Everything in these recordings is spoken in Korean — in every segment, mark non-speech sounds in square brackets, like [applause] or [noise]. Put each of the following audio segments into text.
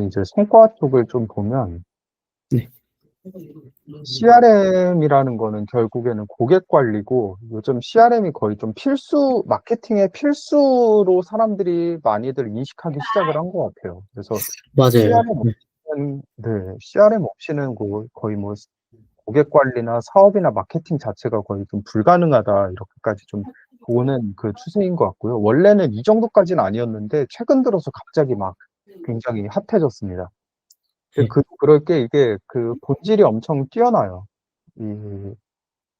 저는 이제 성과 쪽을 좀 보면 네. CRM이라는 거는 결국에는 고객 관리고 요즘 CRM이 거의 좀 필수 마케팅의 필수로 사람들이 많이들 인식하기 시작을 한 것 같아요. 그래서 맞아요. CRM 네. 없이는 네, CRM 없이는 고- 거의 뭐 고객 관리나 사업이나 마케팅 자체가 거의 좀 불가능하다 이렇게까지 좀 보는 그 추세인 것 같고요. 원래는 이 정도까지는 아니었는데 최근 들어서 갑자기 막 굉장히 핫해졌습니다. 네. 그, 그럴 게 이게 그 본질이 엄청 뛰어나요. 이,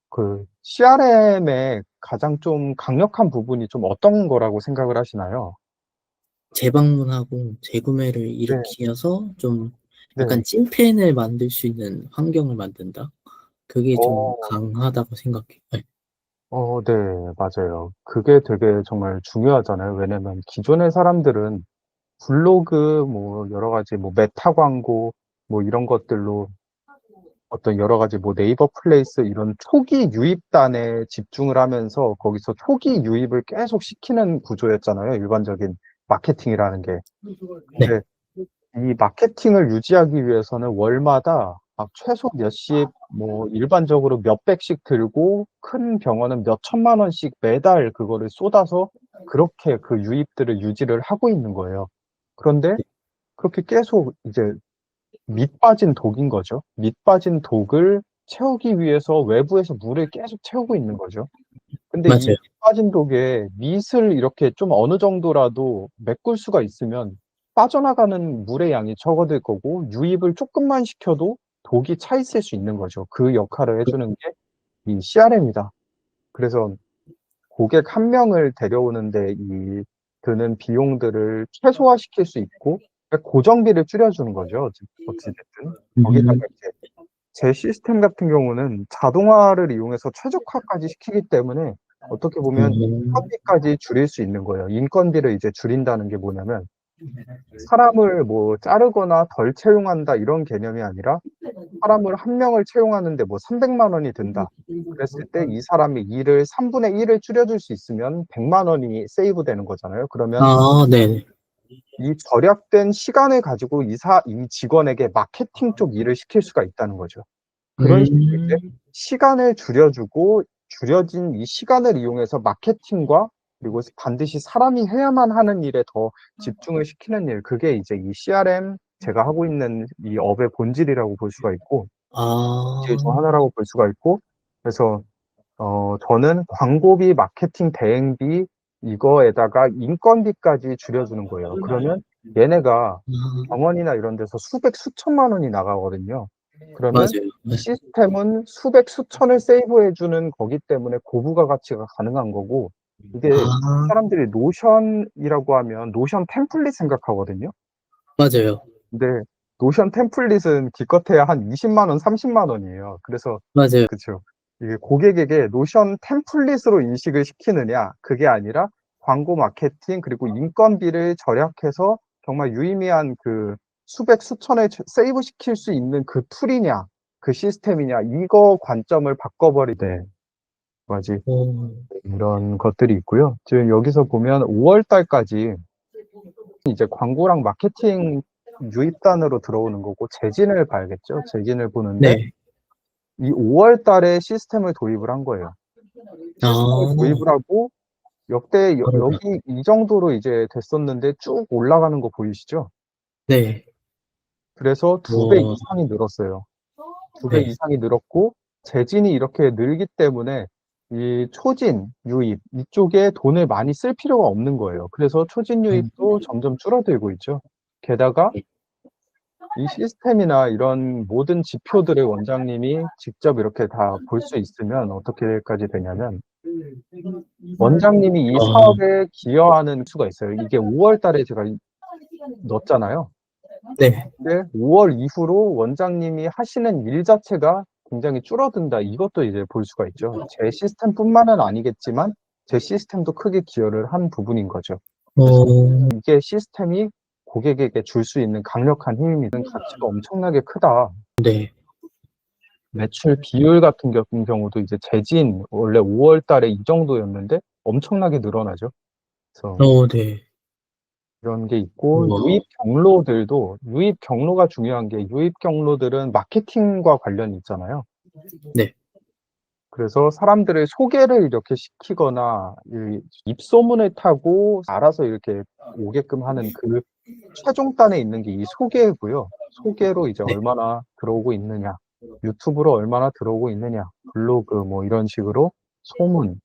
그 CRM의 가장 좀 강력한 부분이 좀 어떤 거라고 생각을 하시나요? 재방문하고 재구매를 일으켜서 좀 네. 약간 찐팬을 만들 수 있는 환경을 만든다. 그게 좀 어. 강하다고 생각해요. 네. 어, 네, 맞아요. 그게 되게 정말 중요하잖아요. 왜냐면 기존의 사람들은 블로그, 뭐, 여러 가지, 뭐, 메타 광고, 뭐, 이런 것들로 어떤 여러 가지, 뭐, 네이버 플레이스 이런 초기 유입단에 집중을 하면서 거기서 초기 유입을 계속 시키는 구조였잖아요. 일반적인 마케팅이라는 게. 네. 이 마케팅을 유지하기 위해서는 월마다 막 최소 몇십, 뭐 일반적으로 몇백씩 들고 큰 병원은 몇 천만 원씩 매달 그거를 쏟아서 그렇게 그 유입들을 유지를 하고 있는 거예요. 그런데 그렇게 계속 이제 밑 빠진 독인 거죠. 밑 빠진 독을 채우기 위해서 외부에서 물을 계속 채우고 있는 거죠. 근데 이 맞아요. 밑 빠진 독에 밑을 이렇게 좀 어느 정도라도 메꿀 수가 있으면 빠져나가는 물의 양이 적어질 거고 유입을 조금만 시켜도 독이 차 있을 수 있는 거죠. 그 역할을 해주는 게 이 CRM이다. 그래서 고객 한 명을 데려오는데 이 드는 비용들을 최소화시킬 수 있고 그러니까 고정비를 줄여주는 거죠. 어찌- 어찌됐든. 거기다가 음, 이제 제 시스템 같은 경우는 자동화를 이용해서 최적화까지 시키기 때문에 어떻게 보면 음, 인건비까지 줄일 수 있는 거예요. 인건비를 이제 줄인다는 게 뭐냐면 사람을 뭐 자르거나 덜 채용한다 이런 개념이 아니라 사람을 한 명을 채용하는데 뭐 300만 원이 든다. 그랬을 때 이 사람이 일을 3분의 1을 줄여줄 수 있으면 100만 원이 세이브 되는 거잖아요. 그러면 아, 네. 이 절약된 시간을 가지고 이 사, 이 직원에게 마케팅 쪽 일을 시킬 수가 있다는 거죠. 그런 식으로 이제 음, 시간을 줄여주고 줄여진 이 시간을 이용해서 마케팅과 그리고 반드시 사람이 해야만 하는 일에 더 집중을 시키는 일, 그게 이제 이 CRM 제가 하고 있는 이 업의 본질이라고 볼 수가 있고, 아, 본질 중 하나라고 볼 수가 있고, 그래서 어, 저는 광고비, 마케팅 대행비 이거에다가 인건비까지 줄여주는 거예요. 그러면 얘네가 아, 병원이나 이런 데서 수백, 수천만 원이 나가거든요. 그러면 맞아요. 이 네. 시스템은 수백, 수천을 세이브해주는 거기 때문에 고부가 가치가 가능한 거고, 이게 아, 사람들이 노션이라고 하면 노션 템플릿 생각하거든요. 맞아요. 근데 노션 템플릿은 기껏해야 한 20만 원, 30만 원이에요. 그래서 맞아요. 그쵸. 이게 고객에게 노션 템플릿으로 인식을 시키느냐, 그게 아니라 광고 마케팅, 그리고 인건비를 절약해서 정말 유의미한 그 수백, 수천을 저- 세이브 시킬 수 있는 그 툴이냐, 그 시스템이냐, 이거 관점을 바꿔버리되, 맞지. 오, 이런 것들이 있고요. 지금 여기서 보면 5월 달까지 이제 광고랑 마케팅 유입단으로 들어오는 거고, 재진을 봐야겠죠. 재진을 보는데, 네. 이 5월 달에 시스템을 도입을 한 거예요. 시스템을 아, 도입을 하고 역대 여. 여기 이 정도로 이제 됐었는데 쭉 올라가는 거 보이시죠? 네. 그래서 두 배. 이상이 늘었어요. 두배 네. 이상이 늘었고 재진이 이렇게 늘기 때문에 이 초진 유입 이쪽에 돈을 많이 쓸 필요가 없는 거예요. 그래서 초진 유입도 점점 줄어들고 있죠. 게다가 이 시스템이나 이런 모든 지표들을 원장님이 직접 이렇게 다 볼 수 있으면 어떻게까지 되냐면 원장님이 이 아. 사업에 기여하는 수가 있어요. 이게 5월 달에 제가 이- 넣었잖아요. 네. 근데 5월 이후로 원장님이 하시는 일 자체가 굉장히 줄어든다. 이것도 이제 볼 수가 있죠. 제 시스템뿐만은 아니겠지만 제 시스템도 크게 기여를 한 부분인 거죠. 오, 이게 시스템이 고객에게 줄 수 있는 강력한 힘이 는 가치가 엄청나게 크다. 네. 매출 비율 같은 겨- 경우도 이제 재진 원래 5월 달에 이 정도였는데 엄청나게 늘어나죠. 그래서 오, 네. 이런 게 있고 우와. 유입 경로들도 유입 경로가 중요한 게 유입 경로들은 마케팅과 관련이 있잖아요. 네. 그래서 사람들을 소개를 이렇게 시키거나 이 입소문을 타고 알아서 이렇게 오게끔 하는 그 최종단에 있는 게 이 소개고요. 소개로 이제 네. 얼마나 들어오고 있느냐, 유튜브로 얼마나 들어오고 있느냐, 블로그 뭐 이런 식으로 소문,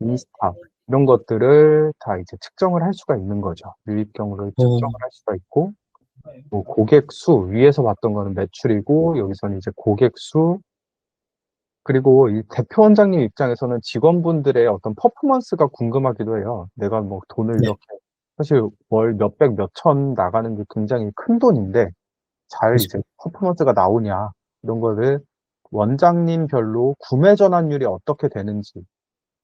인스타 이런 것들을 다 이제 측정을 할 수가 있는 거죠. 유입 경로를 측정을 할 수가 있고 뭐 고객 수 위에서 봤던 거는 매출이고 여기서는 이제 고객 수 그리고 이 대표 원장님 입장에서는 직원분들의 어떤 퍼포먼스가 궁금하기도 해요. 내가 뭐 돈을 네. 이렇게 사실 월 몇백 몇천 나가는 게 굉장히 큰 돈인데 잘 그죠. 이제 퍼포먼스가 나오냐 이런 거를 원장님별로 구매 전환율이 어떻게 되는지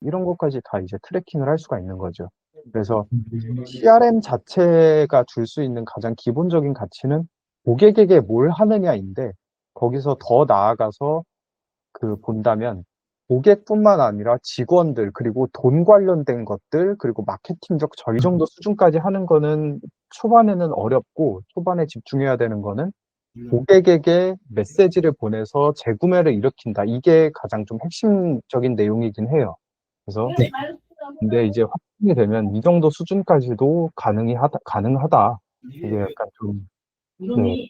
이런 것까지 다 이제 트래킹을 할 수가 있는 거죠. 그래서 CRM 자체가 줄 수 있는 가장 기본적인 가치는 고객에게 뭘 하느냐인데 거기서 더 나아가서 그 본다면 고객뿐만 아니라 직원들 그리고 돈 관련된 것들 그리고 마케팅적 절이 정도 수준까지 하는 거는 초반에는 어렵고 초반에 집중해야 되는 거는 고객에게 메시지를 보내서 재구매를 일으킨다. 이게 가장 좀 핵심적인 내용이긴 해요. 그래서 네. 근데 이제 확정이 되면 이 정도 수준까지도 가능이 하다, 가능하다. 이게 약간 좀 네,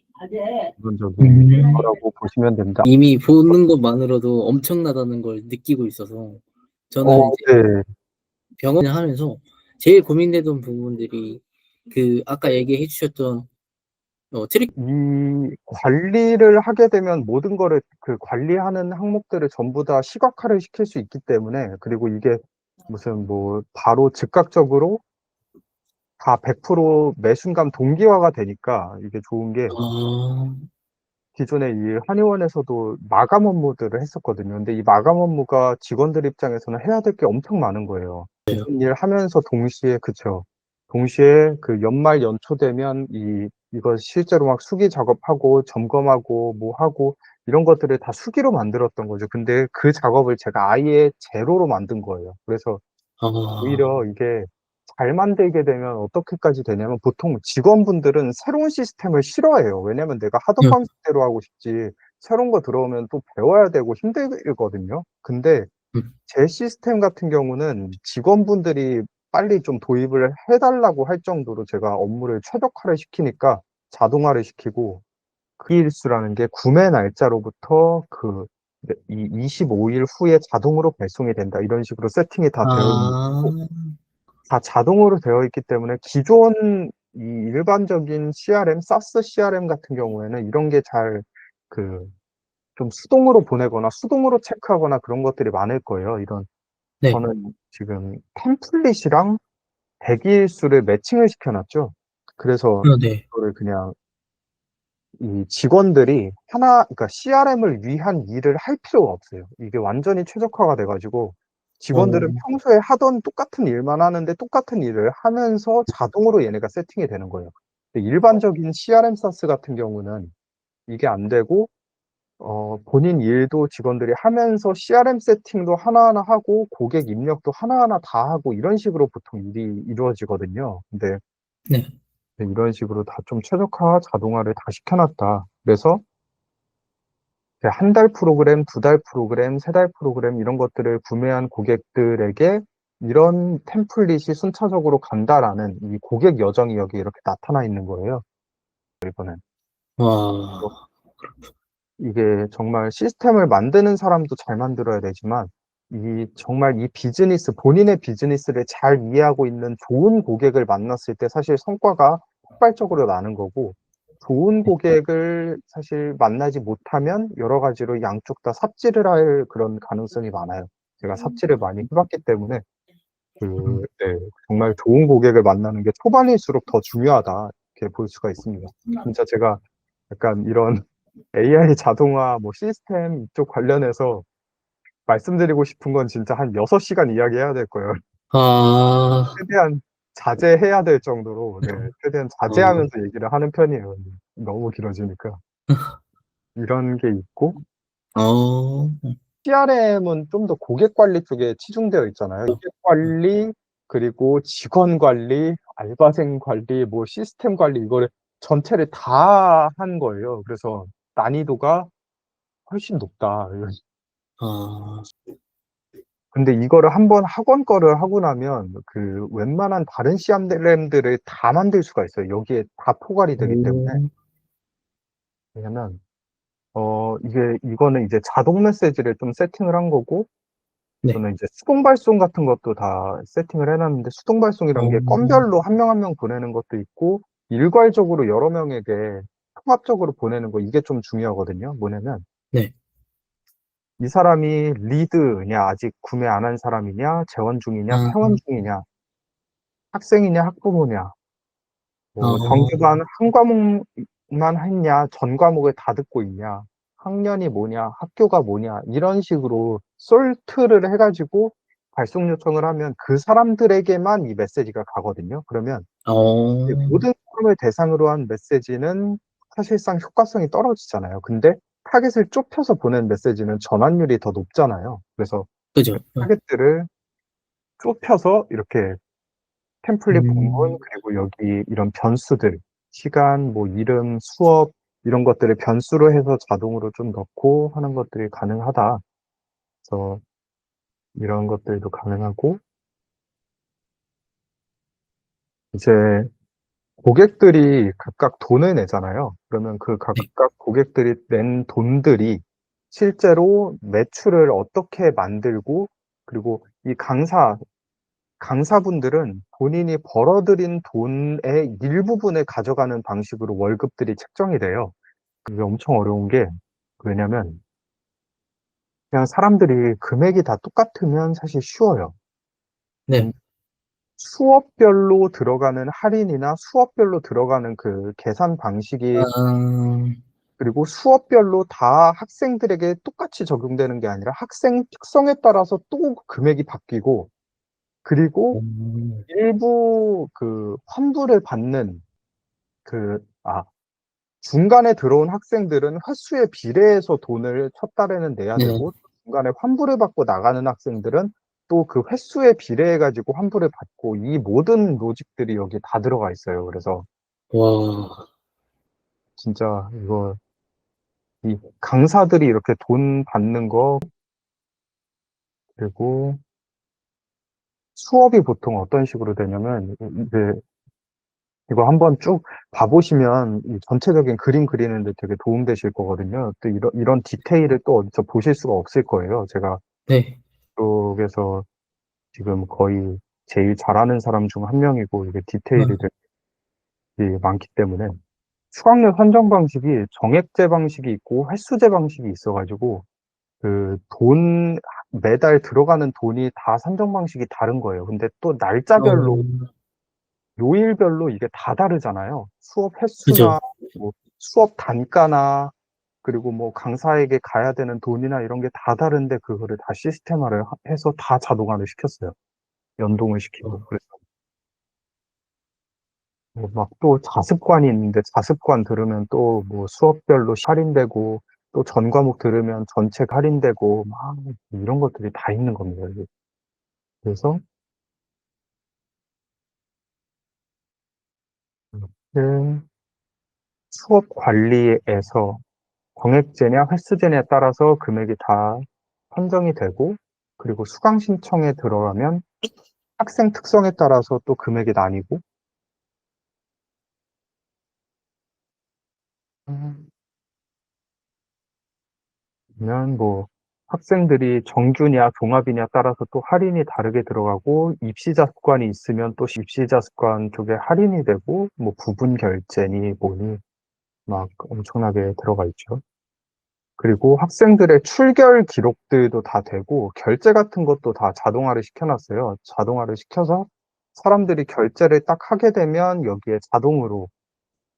기본적인 음. 거라고 보시면 됩니다. 이미 보는 것만으로도 엄청나다는 걸 느끼고 있어서 저는 어, 이제 네. 병원을 하면서 제일 고민되던 부분들이 그 아까 얘기해 주셨던 어, 트릭 이 관리를 하게 되면 모든 거를 그 관리하는 항목들을 전부 다 시각화를 시킬 수 있기 때문에 그리고 이게 무슨 뭐 바로 즉각적으로 다 100% 매순간 동기화가 되니까 이게 좋은 게 아, 기존에 이 한의원에서도 마감 업무들을 했었거든요. 근데 이 마감 업무가 직원들 입장에서는 해야 될 게 엄청 많은 거예요. 기존 일 하면서 동시에 그쵸. 동시에 그 연말 연초 되면 이 이거 실제로 막 수기 작업하고 점검하고 뭐 하고 이런 것들을 다 수기로 만들었던 거죠. 근데 그 작업을 제가 아예 제로로 만든 거예요. 그래서 아, 오히려 이게 잘 만들게 되면 어떻게까지 되냐면 보통 직원분들은 새로운 시스템을 싫어해요. 왜냐면 내가 하던 네. 방식대로 하고 싶지 새로운 거 들어오면 또 배워야 되고 힘들거든요. 근데 음. 제 시스템 같은 경우는 직원분들이 빨리 좀 도입을 해달라고 할 정도로 제가 업무를 최적화를 시키니까 자동화를 시키고 그 일수라는 게 구매 날짜로부터 그 이 25일 후에 자동으로 배송이 된다. 이런 식으로 세팅이 다 되어 있는 아, 다 자동으로 되어 있기 때문에 기존 이 일반적인 CRM, 사스 CRM 같은 경우에는 이런 게 잘 그 좀 수동으로 보내거나 수동으로 체크하거나 그런 것들이 많을 거예요. 이런 네. 저는 지금 템플릿이랑 대기일수를 매칭을 시켜놨죠. 그래서 아, 네. 이거를 그냥 이 직원들이 하나, 그러니까 CRM을 위한 일을 할 필요가 없어요. 이게 완전히 최적화가 돼 가지고 직원들은 어. 평소에 하던 똑같은 일만 하는데 똑같은 일을 하면서 자동으로 얘네가 세팅이 되는 거예요. 근데 일반적인 CRM 사스 같은 경우는 이게 안 되고 어, 본인 일도 직원들이 하면서 CRM 세팅도 하나하나 하고 고객 입력도 하나하나 다 하고 이런 식으로 보통 일이 이루어지거든요. 근데 네. 네, 이런 식으로 다 좀 최적화 자동화를 다 시켜 놨다. 그래서 한달 프로그램, 두달 프로그램, 세달 프로그램 이런 것들을 구매한 고객들에게 이런 템플릿이 순차적으로 간다라는 이 고객 여정이 여기 이렇게 나타나 있는 거예요. 이거는 와, 이게 정말 시스템을 만드는 사람도 잘 만들어야 되지만 이 정말 이 비즈니스 본인의 비즈니스를 잘 이해하고 있는 좋은 고객을 만났을 때 사실 성과가 폭발적으로 나는 거고 좋은 고객을 사실 만나지 못하면 여러 가지로 양쪽 다 삽질을 할 그런 가능성이 많아요. 제가 삽질을 많이 해봤기 때문에 그, 네, 정말 좋은 고객을 만나는 게 초반일수록 더 중요하다 이렇게 볼 수가 있습니다. 진짜 제가 약간 이런 AI 자동화 뭐 시스템 이쪽 관련해서 말씀드리고 싶은 건 진짜 한 6시간 이야기해야 될 거예요. 아, 최대한 자제해야 될 정도로 네, 최대한 자제하면서 얘기를 하는 편이에요. 너무 길어지니까. [laughs] 이런 게 있고 어, CRM은 좀 더 고객 관리 쪽에 치중되어 있잖아요. 고객 관리 그리고 직원 관리, 알바생 관리, 뭐 시스템 관리 이거를 전체를 다 한 거예요. 그래서 난이도가 훨씬 높다. 이런 아, 근데 이거를 한번 학원 거를 하고 나면 그 웬만한 다른 CRM들을 다 만들 수가 있어요. 여기에 다 포괄이 되기 때문에. 오, 왜냐면 어 이게 이거는 이제 자동 메시지를 좀 세팅을 한 거고 네. 저는 이제 수동 발송 같은 것도 다 세팅을 해놨는데 수동 발송이란 게 어. 건별로 한 명 한 명 보내는 것도 있고 일괄적으로 여러 명에게 통합적으로 보내는 거 이게 좀 중요하거든요. 뭐냐면 네. 이 사람이 리드냐 아직 구매 안 한 사람이냐 재원 중이냐 아. 회원 중이냐 학생이냐 학부모냐 뭐 어. 정규반 한 과목만 했냐 전 과목을 다 듣고 있냐 학년이 뭐냐 학교가 뭐냐 이런 식으로 솔트를 해가지고 발송 요청을 하면 그 사람들에게만 이 메시지가 가거든요. 그러면 어, 모든 사람을 대상으로 한 메시지는 사실상 효과성이 떨어지잖아요. 근데 타겟을 좁혀서 보낸 메시지는 전환율이 더 높잖아요. 그래서 그죠. 어, 타겟들을 좁혀서 이렇게 템플릿 음. 본문 그리고 여기 이런 변수들 시간 뭐 이름 수업 이런 것들을 변수로 해서 자동으로 좀 넣고 하는 것들이 가능하다. 그래서 이런 것들도 가능하고 이제 고객들이 각각 돈을 내잖아요. 그러면 그 각각 고객들이 낸 돈들이 실제로 매출을 어떻게 만들고 그리고 이 강사 강사분들은 본인이 벌어들인 돈의 일부분을 가져가는 방식으로 월급들이 책정이 돼요. 그게 엄청 어려운 게 왜냐면 그냥 사람들이 금액이 다 똑같으면 사실 쉬워요. 네. 수업별로 들어가는 할인이나 수업별로 들어가는 그 계산 방식이 아, 그리고 수업별로 다 학생들에게 똑같이 적용되는 게 아니라 학생 특성에 따라서 또 금액이 바뀌고 그리고 음, 일부 그 환불을 받는 그, 아, 중간에 들어온 학생들은 횟수에 비례해서 돈을 첫 달에는 내야 네. 되고 중간에 환불을 받고 나가는 학생들은 또 그 횟수에 비례해 가지고 환불을 받고 이 모든 로직들이 여기 다 들어가 있어요. 그래서 와, 진짜 이거 이 강사들이 이렇게 돈 받는 거 그리고 수업이 보통 어떤 식으로 되냐면 이제 이거 한번 쭉 봐보시면 이 전체적인 그림 그리는데 되게 도움되실 거거든요. 또 이런 이런 디테일을 또 어디서 보실 수가 없을 거예요. 제가 네. 쪽에서 지금 거의 제일 잘하는 사람 중 한 명이고 이게 디테일이 음. 되게 많기 때문에 수강료 선정 방식이 정액제 방식이 있고 횟수제 방식이 있어가지고 그 돈 매달 들어가는 돈이 다 선정 방식이 다른 거예요. 근데 또 날짜별로 어, 요일별로 이게 다 다르잖아요. 수업 횟수나 뭐 수업 단가나 그리고 뭐 강사에게 가야 되는 돈이나 이런 게 다 다른데 그거를 다 시스템화를 하- 해서 다 자동화를 시켰어요. 연동을 시키고. 어. 그래서 뭐 막 또 자습관이 있는데 자습관 들으면 또 뭐 수업별로 할인되고 또 전 과목 들으면 전체 할인되고 막 이런 것들이 다 있는 겁니다. 이게. 그래서 음, 수업 관리에서 정액제냐 횟수제냐에 따라서 금액이 다 선정이 되고 그리고 수강 신청에 들어가면 학생 특성에 따라서 또 금액이 나뉘고. 음, 그러면 뭐 학생들이 정규냐 종합이냐 따라서 또 할인이 다르게 들어가고 입시자 습관이 있으면 또 입시자 습관 쪽에 할인이 되고 뭐 부분 결제니 뭐니 막 엄청나게 들어가 있죠. 그리고 학생들의 출결 기록들도 다 되고 결제 같은 것도 다 자동화를 시켜놨어요. 자동화를 시켜서 사람들이 결제를 딱 하게 되면 여기에 자동으로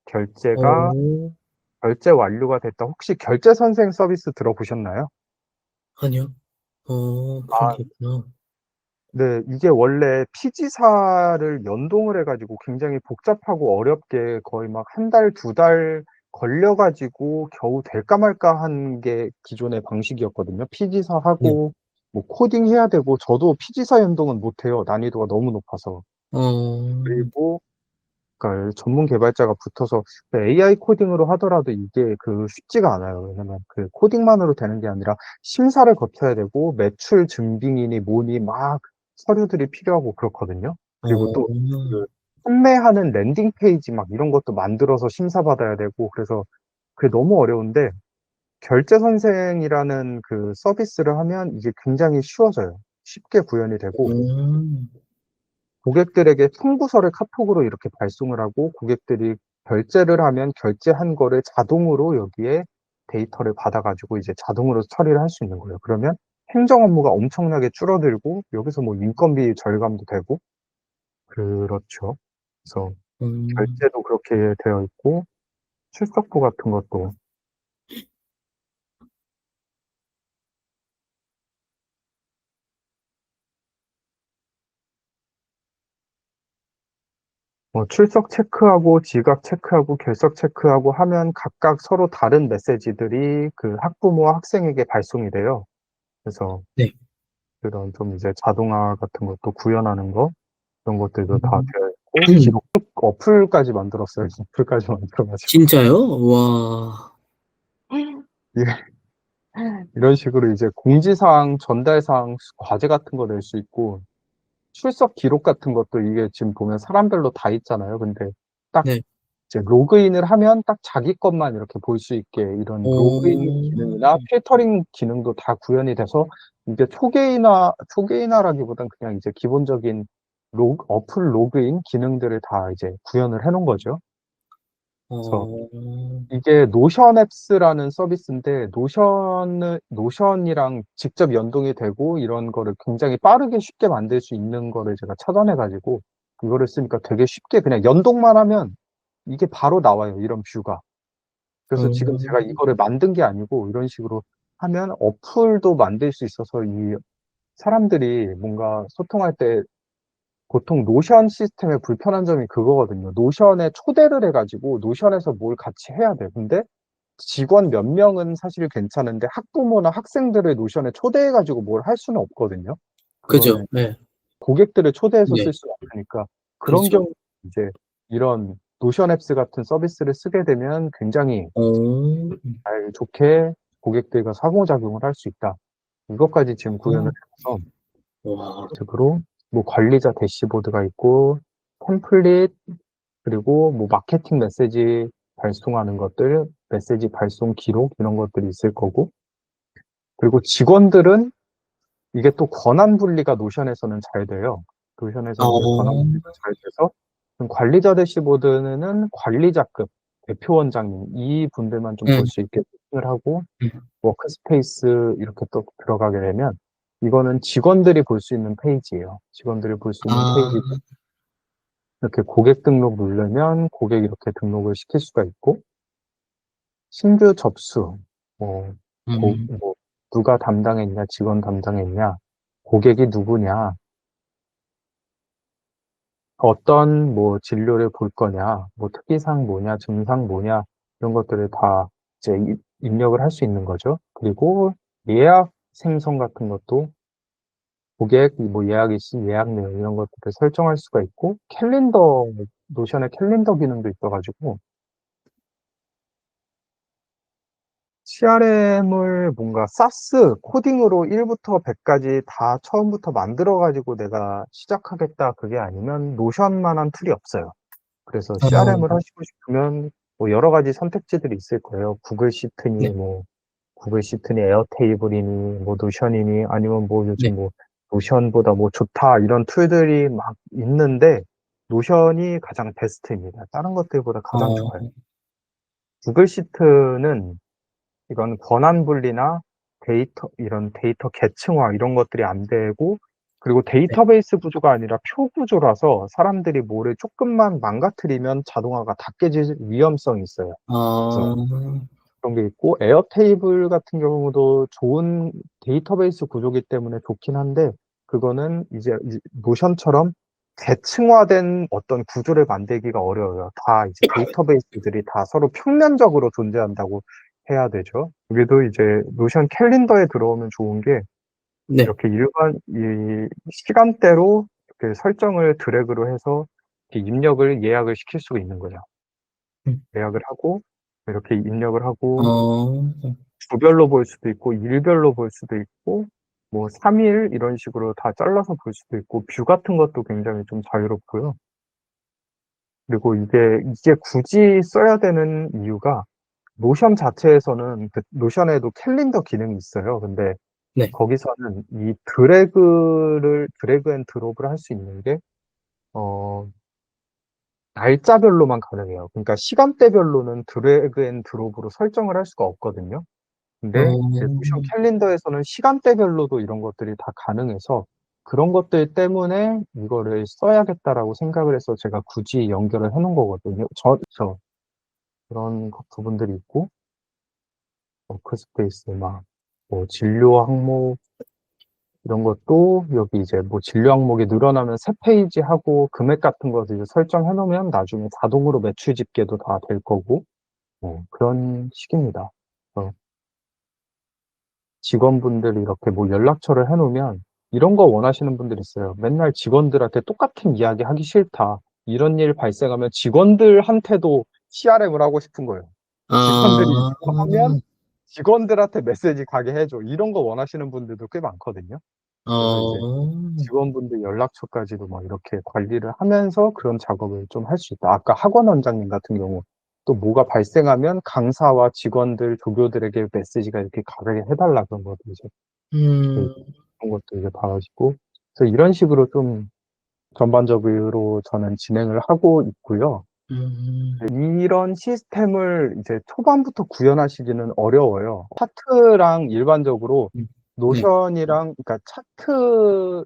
결제가 어, 결제 완료가 됐다. 혹시 결제 선생 서비스 들어보셨나요? 아니요. 어, 그런 아. 게 있구나. 네, 이게 원래 피지사를 연동을 해가지고 굉장히 복잡하고 어렵게 거의 막 한 달, 두 달 걸려가지고 겨우 될까 말까 한 게 기존의 방식이었거든요. 피지사 하고 뭐 코딩 해야 되고 저도 피지사 연동은 못해요. 난이도가 너무 높아서. 어, 그리고 그러니까 전문 개발자가 붙어서 AI 코딩으로 하더라도 이게 그 쉽지가 않아요. 왜냐면 그 코딩만으로 되는 게 아니라 심사를 거쳐야 되고 매출 증빙이니 뭐니 막 서류들이 필요하고 그렇거든요. 그리고 또 어. 그 판매하는 랜딩 페이지 막 이런 것도 만들어서 심사받아야 되고 그래서 그게 너무 어려운데 결제 선생이라는 그 서비스를 하면 이게 굉장히 쉬워져요. 쉽게 구현이 되고 음. 고객들에게 청구서를 카톡으로 이렇게 발송을 하고 고객들이 결제를 하면 결제한 거를 자동으로 여기에 데이터를 받아가지고 이제 자동으로 처리를 할 수 있는 거예요. 그러면 행정 업무가 엄청나게 줄어들고 여기서 뭐 인건비 절감도 되고 그렇죠. 그래서 음. 결제도 그렇게 되어 있고 출석부 같은 것도 뭐 출석 체크하고 지각 체크하고 결석 체크하고 하면 각각 서로 다른 메시지들이 그 학부모와 학생에게 발송이 돼요. 그래서 네. 그런 좀 이제 자동화 같은 것도 구현하는 거 그런 것들도 다 음. 되어 있고 기록 어플까지 만들었어요. 어플까지 만들어가지고 진짜요? 와. 이런 식으로 이제 공지사항, 전달사항, 과제 같은 거 낼 수 있고 출석 기록 같은 것도 이게 지금 보면 사람별로 다 있잖아요. 근데 딱 네. 이제 로그인을 하면 딱 자기 것만 이렇게 볼 수 있게 이런 로그인 기능이나 오. 필터링 기능도 다 구현이 돼서 이게 초계인화, 초계인화라기보단 그냥 이제 기본적인 로, 어플 로그인 기능들을 다 이제 구현을 해 놓은 거죠. 그래서 어. 이게 노션 앱스라는 서비스인데 노션을 노션이랑 직접 연동이 되고 이런 거를 굉장히 빠르게 쉽게 만들 수 있는 거를 제가 찾아내 가지고 이거를 쓰니까 되게 쉽게 그냥 연동만 하면 이게 바로 나와요. 이런 뷰가. 그래서 지금 제가 음. 이거를 만든 게 아니고 이런 식으로 하면 어플도 만들 수 있어서 이 사람들이 뭔가 소통할 때 보통 노션 시스템의 불편한 점이 그거거든요. 노션에 초대를 해가지고 노션에서 뭘 같이 해야 돼. 근데 직원 몇 명은 사실 괜찮은데 학부모나 학생들을 노션에 초대해가지고 뭘 할 수는 없거든요. 그죠. 네. 고객들을 초대해서 네. 쓸 수가 없으니까 그런 그렇죠. 경우 이제 이런 노션 앱스 같은 서비스를 쓰게 되면 굉장히 오. 잘 좋게 고객들과 상호작용을 할 수 있다. 이것까지 지금 구현을 해서 와. 특으로 뭐 관리자 대시보드가 있고 템플릿 그리고 뭐 마케팅 메시지 발송하는 것들, 메시지 발송 기록 이런 것들이 있을 거고 그리고 직원들은 이게 또 권한 분리가 노션에서는 잘 돼요. 노션에서는 이제 권한 어. 분리가 잘 돼서 관리자 대시보드는 관리자급 대표원장님 이 분들만 좀 음. 볼수 있게 세팅을 하고 음. 워크스페이스 이렇게 또 들어가게 되면 이거는 직원들이 볼 수 있는 페이지예요. 직원들이 볼 수 있는 아. 페이지 이렇게 고객 등록 누르면 고객 이렇게 등록을 시킬 수가 있고 신규 접수 뭐, 고, 음. 뭐 누가 담당했냐 직원 담당했냐 고객이 누구냐 어떤 뭐 진료를 볼 거냐 뭐 특이사항 뭐냐 증상 뭐냐 이런 것들을 다 이제 입- 입력을 할 수 있는 거죠. 그리고 예약 생성 같은 것도 고객 뭐 예약 일시 예약 내용 이런 것들을 설정할 수가 있고 캘린더 노션에 캘린더 기능도 있어가지고 CRM을 뭔가 사스 코딩으로 1부터 100까지 다 처음부터 만들어 가지고 내가 시작하겠다 그게 아니면 노션만한 툴이 없어요. 그래서 CRM을 어. 하시고 싶으면 뭐 여러 가지 선택지들이 있을 거예요. 구글 시트니 네. 뭐 구글 시트니 에어테이블이니 뭐 노션이니 아니면 뭐 요즘 네. 뭐 노션보다 뭐 좋다 이런 툴들이 막 있는데 노션이 가장 베스트입니다. 다른 것들보다 가장 어. 좋아요. 구글 시트는 이건 권한 분리나 데이터 이런 데이터 계층화 이런 것들이 안 되고 그리고 데이터베이스 구조가 아니라 표 구조라서 사람들이 뭐를 조금만 망가뜨리면 자동화가 다 깨질 위험성이 있어요. 아. 그런 게 있고 에어테이블 같은 경우도 좋은 데이터베이스 구조기 때문에 좋긴 한데 그거는 이제 이 노션처럼 계층화된 어떤 구조를 만들기가 어려워요. 다 이제 데이터베이스들이 다 서로 평면적으로 존재한다고 해야 되죠. 여기도 이제 노션 캘린더에 들어오면 좋은 게 네. 이렇게 일반 이 시간대로 이렇게 설정을 드래그로 해서 입력을 예약을 시킬 수가 있는 거죠. 음. 예약을 하고 이렇게 입력을 하고 어. 주별로 볼 수도 있고 일별로 볼 수도 있고 뭐 3일 이런 식으로 다 잘라서 볼 수도 있고 뷰 같은 것도 굉장히 좀 자유롭고요. 그리고 이게 이게 굳이 써야 되는 이유가 노션 자체에서는 그 노션에도 캘린더 기능이 있어요. 근데 네. 거기서는 이 드래그를 드래그 앤 드롭을 할 수 있는 게 어 날짜별로만 가능해요. 그러니까 시간대별로는 드래그 앤 드롭으로 설정을 할 수가 없거든요. 근데 이제 노션 어. 캘린더에서는 시간대별로도 이런 것들이 다 가능해서 그런 것들 때문에 '이거를 써야겠다.'라고 생각을 해서 제가 굳이 연결을 해 놓은 거거든요. 저 저 그런 거 부분들이 있고 워크스페이스 막 뭐 진료 항목 이런 것도 여기 이제 뭐 진료 항목이 늘어나면 새 페이지 하고 금액 같은 것도 이제 설정해 놓으면 나중에 자동으로 매출 집계도 다 될 거고 뭐 그런 식입니다. 그래서 직원분들이 이렇게 뭐 연락처를 해 놓으면 이런 거 원하시는 분들이 있어요. "맨날 직원들한테 똑같은 이야기 하기 싫다. 이런 일 발생하면 직원들한테도 CRM을 하고 싶은 거예요. 직원들이 아. 이거 하면 직원들한테 메시지 가게 해 줘." 이런 거 원하시는 분들도 꽤 많거든요. 그래서 이제 어. 직원분들 연락처까지도 막 이렇게 관리를 하면서 그런 작업을 좀 할 수 있다. 아까 학원 원장님 같은 경우 또 뭐가 발생하면 강사와 직원들, 조교들에게 메시지가 이렇게 가게 해 달라 그런 것도 이제 음. 그런 것도 이제 받아지고 그래서 이런 식으로 좀 전반적으로 저는 진행을 하고 있고요. 음. 이런 시스템을 이제 초반부터 구현하시기는 어려워요. 차트랑 일반적으로 음. 네. 노션이랑 그러니까 차트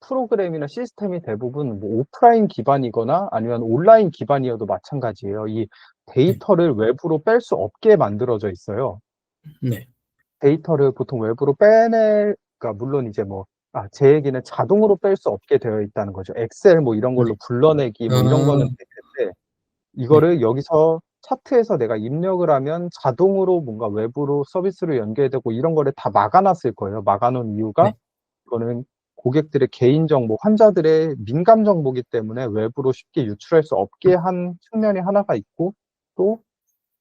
프로그램이나 시스템이 대부분 뭐 오프라인 기반이거나 아니면 온라인 기반이어도 마찬가지예요. 이 데이터를 외부로 뺄 수 없게 만들어져 있어요. 네. 데이터를 보통 외부로 빼낼 그러니까 물론 이제 뭐 아 제 얘기는 자동으로 뺄 수 없게 되어 있다는 거죠. 엑셀 뭐 이런 걸로 네. 불러내기 뭐 이런 거는 아. 될 텐데 네. 이거를 여기서 차트에서 내가 입력을 하면 자동으로 뭔가 외부로 서비스로 연결되고 이런 거를 다 막아 놨을 거예요. 막아 놓은 이유가 네. 이거는 고객들의 개인 정보, 환자들의 민감 정보이기 때문에 외부로 쉽게 유출할 수 없게 한 측면이 하나가 있고 또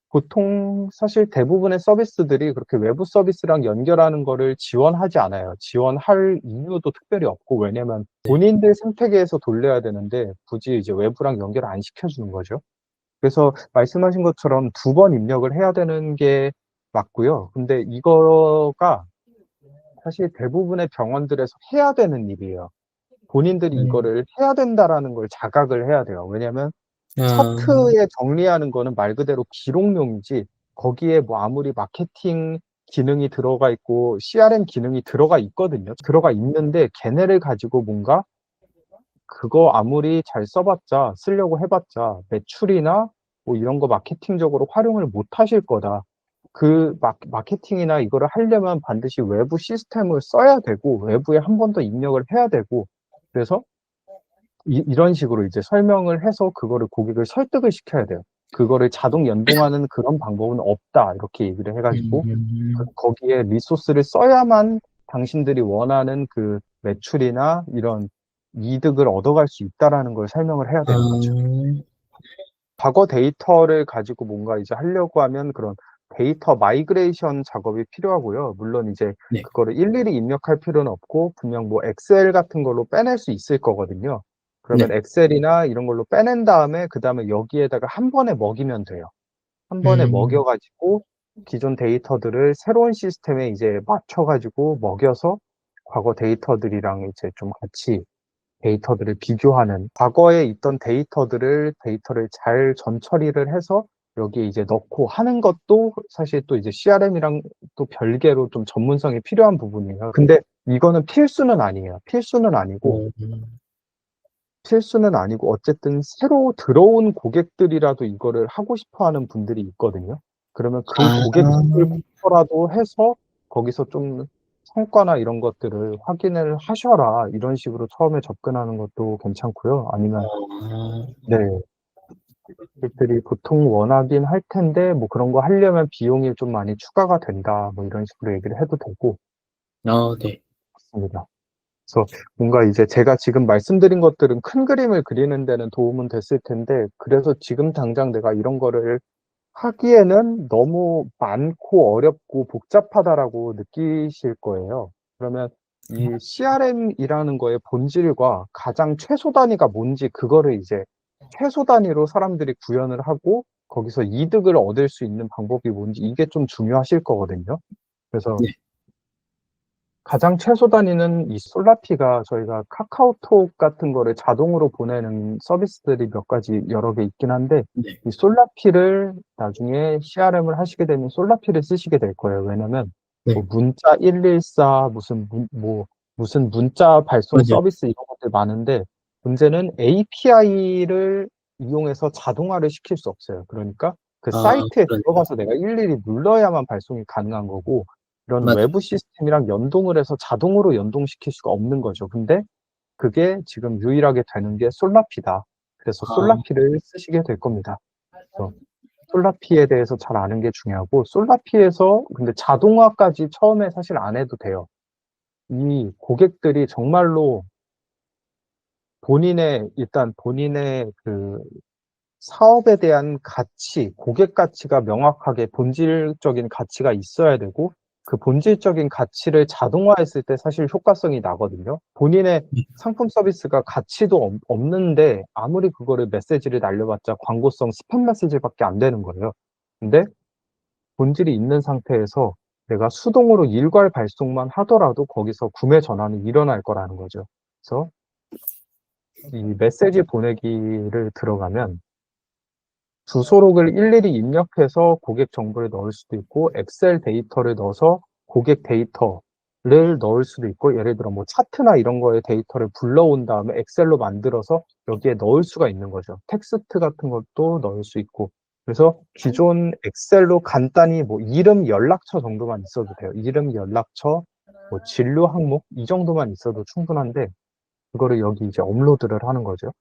보통 사실 대부분의 서비스들이 그렇게 외부 서비스랑 연결하는 거를 지원하지 않아요. 지원할 이유도 특별히 없고 왜냐면 네. 본인들 생태계에서 돌려야 되는데 굳이 이제 외부랑 연결을 안 시켜 주는 거죠. 그래서 말씀하신 것처럼 2번 입력을 해야 되는 게 맞고요. 근데 이거가 사실 대부분의 병원들에서 해야 되는 일이에요. 본인들이 음. 이거를 해야 된다라는 걸 자각을 해야 돼요. 왜냐면 아. 차트에 정리하는 거는 말 그대로 기록용이지 거기에 뭐 아무리 마케팅 기능이 들어가 있고 CRM 기능이 들어가 있거든요. 들어가 있는데 걔네를 가지고 뭔가 그거 아무리 잘 써 봤자 쓰려고 해 봤자 매출이나 뭐 이런 거 마케팅적으로 활용을 못 하실 거다. 그 마 마케팅이나 이거를 하려면 반드시 외부 시스템을 써야 되고 외부에 한 번 더 입력을 해야 되고 그래서 이 이런 식으로 이제 설명을 해서 그거를 고객을 설득을 시켜야 돼요. "그거를 자동 연동하는 그런 방법은 없다." 이렇게 얘기를 해 가지고 그 음. 거기에 리소스를 써야만 당신들이 원하는 그 매출이나 이런 이득을 얻어갈 수 있다라는 걸 설명을 해야 되는 거죠. 아. 과거 데이터를 가지고 뭔가 이제 하려고 하면 그런 데이터 마이그레이션 작업이 필요하고요. 물론 이제 네. 그거를 일일이 입력할 필요는 없고 분명 뭐 엑셀 같은 걸로 빼낼 수 있을 거거든요. 그러면 네. 엑셀이나 이런 걸로 빼낸 다음에 그다음에 여기에다가 한 번에 먹이면 돼요. 한 번에 음. 먹여 가지고 기존 데이터들을 새로운 시스템에 이제 맞춰 가지고 먹여서 과거 데이터들이랑 이제 좀 같이 데이터들을 비교하는 과거에 있던 데이터들을 데이터를 잘 전처리를 해서 여기에 이제 넣고 하는 것도 사실 또 이제 CRM이랑 또 별개로 좀 전문성이 필요한 부분이에요. 근데 이거는 필수는 아니에요. 필수는 아니고 음. 필수는 아니고 어쨌든 새로 들어온 고객들이라도 이거를 하고 싶어 하는 분들이 있거든요. 그러면 그 아. 고객들부터라도 해서 거기서 좀 성과나 이런 것들을 확인을 하셔라. 이런 식으로 처음에 접근하는 것도 괜찮고요. 아니면 아. 네. 고객들이 보통 원하긴 할 텐데 뭐 그런 거 하려면 비용이 좀 많이 추가가 된다. 뭐 이런 식으로 얘기를 해도 되고 아 네. 그렇습니다. 뭔가 이제 제가 지금 말씀드린 것들은 큰 그림을 그리는 데는 도움은 됐을 텐데, 그래서 지금 당장 내가 이런 거를 하기에는 너무 많고 어렵고 복잡하다라고 느끼실 거예요. 그러면 이 CRM이라는 거의 본질과 가장 최소 단위가 뭔지 그거를 이제 최소 단위로 사람들이 구현을 하고 거기서 이득을 얻을 수 있는 방법이 뭔지 이게 좀 중요하실 거거든요. 그래서 네. 가장 최소 단위는 이 솔라피가 저희가 카카오톡 같은 거를 자동으로 보내는 서비스들이 몇 가지 여러 개 있긴 한데 네. 이 솔라피를 나중에 CRM을 하시게 되면 솔라피를 쓰시게 될 거예요. 왜냐면 네. 뭐 문자 114 무슨 문, 뭐 무슨 문자 발송 맞아요. 서비스 이런 것들 많은데 문제는 API를 이용해서 자동화를 시킬 수 없어요. 그러니까 그 아, 사이트에 그러네요. 들어가서 내가 일일이 눌러야만 발송이 가능한 거고 이런 맞아요. 외부 시스템이랑 연동을 해서 자동으로 연동시킬 수가 없는 거죠. 근데 그게 지금 유일하게 되는 게 솔라피다. 그래서 아. 솔라피를 쓰시게 될 겁니다. 그래서 솔라피에 대해서 잘 아는 게 중요하고 솔라피에서 근데 자동화까지 처음에 사실 안 해도 돼요. 이 고객들이 정말로 본인의 일단 본인의 그 사업에 대한 가치, 고객 가치가 명확하게 본질적인 가치가 있어야 되고 그 본질적인 가치를 자동화했을 때 사실 효과성이 나거든요. 본인의 음. 상품 서비스가 가치도 없- 없는데 아무리 그거를 메시지를 날려봤자 광고성 스팸 메시지밖에 안 되는 거예요. 근데 본질이 있는 상태에서 내가 수동으로 일괄 발송만 하더라도 거기서 구매 전환이 일어날 거라는 거죠. 그래서 이 메시지 보내기를 들어가면 주소록을 일일이 입력해서 고객 정보를 넣을 수도 있고 엑셀 데이터를 넣어서 고객 데이터를 넣을 수도 있고 예를 들어 뭐 차트나 이런 거에 데이터를 불러온 다음에 엑셀로 만들어서 여기에 넣을 수가 있는 거죠. 텍스트 같은 것도 넣을 수 있고 그래서 기존 엑셀로 간단히 뭐 이름 연락처 정도만 있어도 돼요. 이름 연락처 뭐 진료 항목 이 정도만 있어도 충분한데 그거를 여기 이제 업로드를 하는 거죠.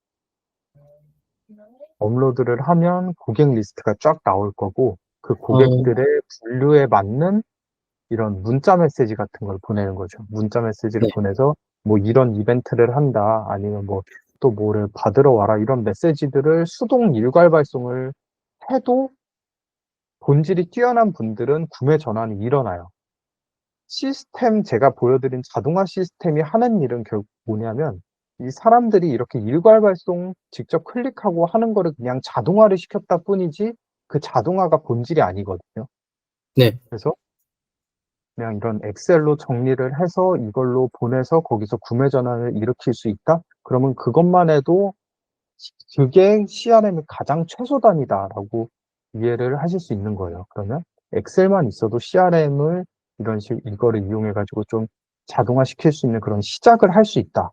업로드를 하면 고객 리스트가 쫙 나올 거고 그 고객들의 분류에 맞는 이런 문자 메시지 같은 걸 보내는 거죠. 문자 메시지를 네. 보내서 뭐 이런 이벤트를 한다 아니면 뭐 또 뭐를 받으러 와라 이런 메시지들을 수동 일괄 발송을 해도 본질이 뛰어난 분들은 구매 전환이 일어나요. 시스템 제가 보여드린 자동화 시스템이 하는 일은 결국 뭐냐면 이 사람들이 이렇게 일괄 발송 직접 클릭하고 하는 거를 그냥 자동화를 시켰다 뿐이지 그 자동화가 본질이 아니거든요. 네. 그래서 그냥 이런 엑셀로 정리를 해서 이걸로 보내서 거기서 구매 전환을 일으킬 수 있다? 그러면 그것만 해도 시- 그게 CRM의 가장 최소 단위다라고 이해를 하실 수 있는 거예요. 그러면 엑셀만 있어도 CRM을 이런 식 이거를 이용해 가지고 좀 자동화 시킬 수 있는 그런 시작을 할 수 있다.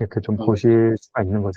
이렇게 좀 어. 보실 수가 있는 거죠.